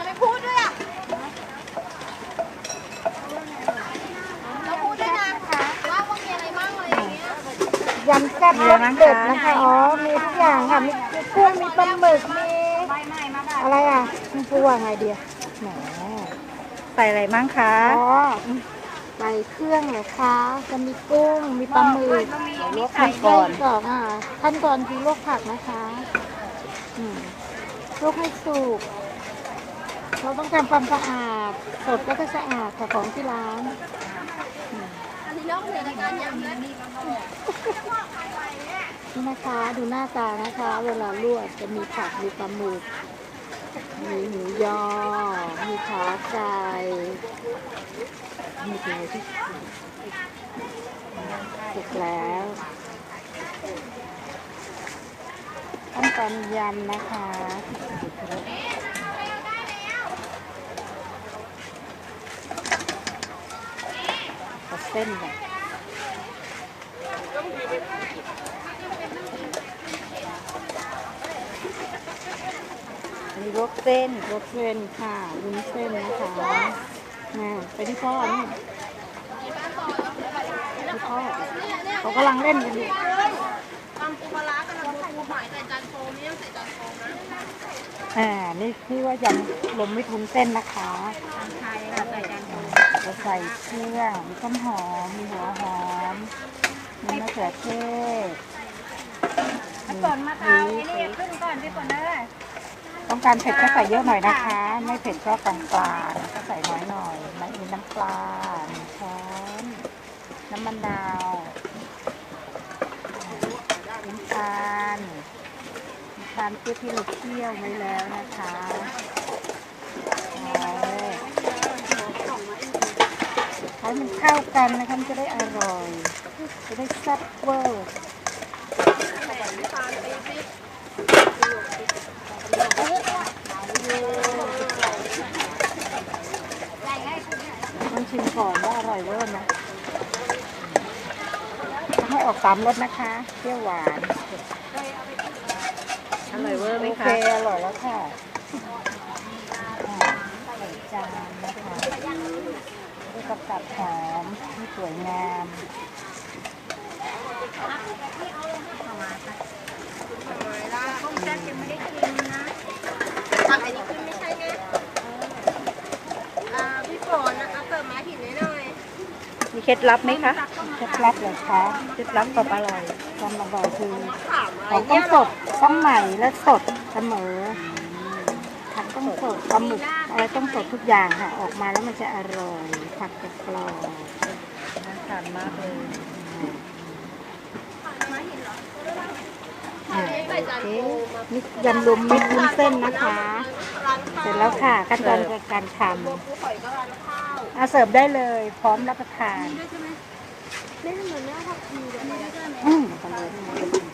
จะไม่พูดด้วยอะเราพูดด้วยนะว่าว่ามีอะไรบ้างอะไรอย่างเงี้ยยำแซ่บรสเด็ดนะคะ อ๋อ มีทุกอย่างค่ะ มีมีกุ้ง มีปลาหมึก มีอะไรอะมันพูดว่าไงเดียแหมใส่อะไรบ้างคะอ๋อใส่เครื่องเหรอคะ จะมีกุ้ง มีปลาหมึกลวกผักก่อนก่อนอะขั้นตอนคือลวกผักนะคะอืมลวกให้สุก เราต้องทำความสะอาดสดก็จะสะอาดค่ะของที่ร้านนี่นะคะดูหน้าตานะคะ เวลาลวกจะมีผักมีปลาหมึกมีหมูยอ มีขาไก่มีเกลือที่เสร็จแล้วขั้นตอนยำนะคะ เอาเส้นก่อนมีลวกเส้นรสเส้นค่ะวุ้นเส้นนะคะอ่าไปที่พ่อนี่ที่พ่อเขากำลังเล่นกันอยู่ตำปูปลาร้ากับน้ำปูหอยใส่จานโฟมนี่ต้องใส่จานโฟมนะอ่า นี่นี่ว่ายำลมไม่ทุนเส้นนะคะใช่ค่ะใส่จานโฟม เราใส่เครื่องมีต้นหอม มีหัวหอม มีมะเขือเทศมีก่อนมาพริเอากไอ้นี่ขึ้นก่อนพี่ฝนเอ้ยต้องการเผ็ดก็ใส่เยอะหน่อยนะคะ ไม่เผ็ดก็กลางกลางๆก็ใส่น้อยหน่อยม่มีน้ำปลาหนึ่งช้อนน้ำมันดาวน้ำตาลน้ำตาลเปี๊ยกที่เราเคี่ยวไว้แล้วนะคะ เอาให้มันเข้ากันนะคะมันจะได้อร่อย จะได้แซ่บเวอร์ต้องชิมก่อนว่าอร่อยเวอร์นะให้ออกสามรสนะคะเปรี้ยวหวาน อร่อยเวอร์ไหมโอเคคะอร่อยแล้วค่ะอ่าใส่จานนะคะด้วย กับตัดหอมที่สวยงามตักอันนี้ขึ้นไม่ใช่ไงอ่าพี่ฝนเอาเปิดไม้หินหน่อยมีเคล็ดลับไหมคะเคล็ดลับเลยคะเคล็ดลับความอร่อยความอร่อยคือถามอะไรของต้องสดต้องใหม่และสดเสมอผัก ต้องสดปลาหมึกอะไรต้องสดทุกอย่างค่ะ ออกมาแล้วมันจะอร่อย ผักจะกรอบน่าทานมากเลยอ่าโอเคนี่ยำรวมมิตรวุ้นเส้นนะคะ เสร็จแล้วค่ะขั้นตอนการทำเอาเสิร์ฟได้เลย พร้อมรับประทานไม่เหมือนหน้าผักชีเลยอืมอร่อย